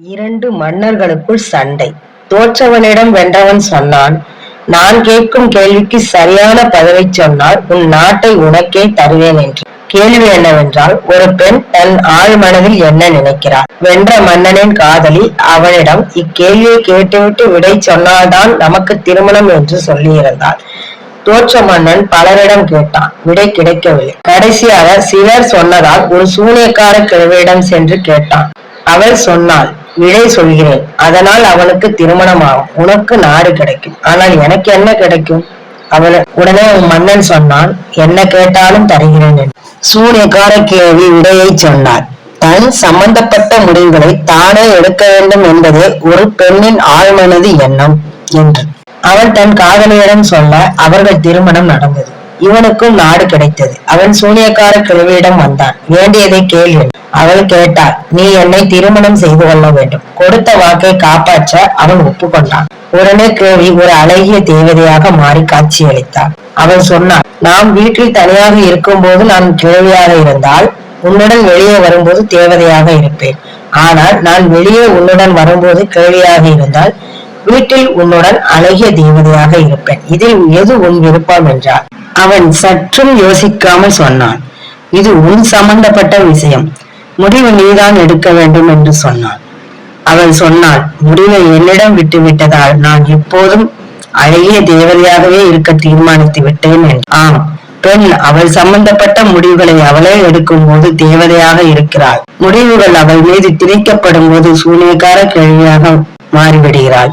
இரண்டு மன்னர்களுக்குள் சண்டை. தோற்றவனிடம் வென்றவன் சொன்னான் நான் கேட்கும் கேள்விக்கு சரியான பதிலைச் சொன்னால் உன் நாட்டை உனக்கே தருவேன் என்று. கேள்வி என்னவென்றால் ஒரு பெண் தன் ஆழ் மனதில் என்ன நினைக்கிறார் வென்ற மன்னனின் காதலி அவனிடம் இக்கேள்வியை கேட்டுவிட்டு விடை சொன்னால்தான் நமக்கு திருமணம் என்று சொல்லியிருந்தாள் தோற்ற மன்னன் பலரிடம் கேட்டான் விடை கிடைக்கவில்லை. கடைசியாக சிலர் சொன்னதால் ஒரு சூனியக்கார கிழவியிடம் சென்று கேட்டான் அவள் சொன்னாள் விடை சொல்கிறேன். அதனால் அவனுக்கு திருமணமாகும். உனக்கு நாடு கிடைக்கும். ஆனால் எனக்கு என்ன கிடைக்கும்? அவன் உடனே மன்னன் சொன்னான் என்ன கேட்டாலும் தருகிறேன் என்று. சூனியக்கார கேள்வி விடையை சொன்னார். தன் சம்பந்தப்பட்ட முடிவுகளை தானே எடுக்க வேண்டும் என்பதே ஒரு பெண்ணின் ஆழ்மனது எண்ணம் என்று. அவன் தன் காதலியிடம் சொல்ல அவர்கள் திருமணம் நடந்தது. இவனுக்கும் நாடு கிடைத்தது. அவன் சூனியக்கார கிழவியிடம் வந்தான். வேண்டியதை கேள் அவள் கேட்டாள் நீ என்னை திருமணம் செய்து கொள்ள வேண்டும். கொடுத்த வாக்கை காப்பாற்ற அவன் ஒப்புக்கொண்டான். உடனே கேவி ஒரு அழகிய தேவதையாக மாறி காட்சியளித்தாள் அவள் சொன்னாள் நாம் வீட்டில் தனியாக இருக்கும்போது நான் கேள்வியாக இருந்தால் உன்னுடன் வெளியே வரும்போது தேவதையாக இருப்பேன். ஆனால் நான் வெளியே உன்னுடன் வரும்போது கேள்வியாக இருந்தால் வீட்டில் உன்னுடன் அழகிய தேவதையாக இருப்பேன். இதில் எது உன் விருப்பம்? என்றார் அவன் சற்றும் யோசிக்காமல் சொன்னான் இது உன் சம்பந்தப்பட்ட விஷயம். முடிவு நீதான் எடுக்க வேண்டும் என்று சொன்னான் அவள் சொன்னாள் முடிவை என்னிடம் விட்டுவிட்டதால் நான் எப்போதும் அழகிய தேவதையாகவே இருக்க தீர்மானித்து விட்டேன் என்று. ஆம் பெண் அவள் சம்பந்தப்பட்ட முடிவுகளை அவளே எடுக்கும் போது தேவதையாக இருக்கிறாள். முடிவுகள் அவள் மீது திணிக்கப்படும் போது சூனியக்கார கேள்வியாக மாறிவிடுகிறாள்.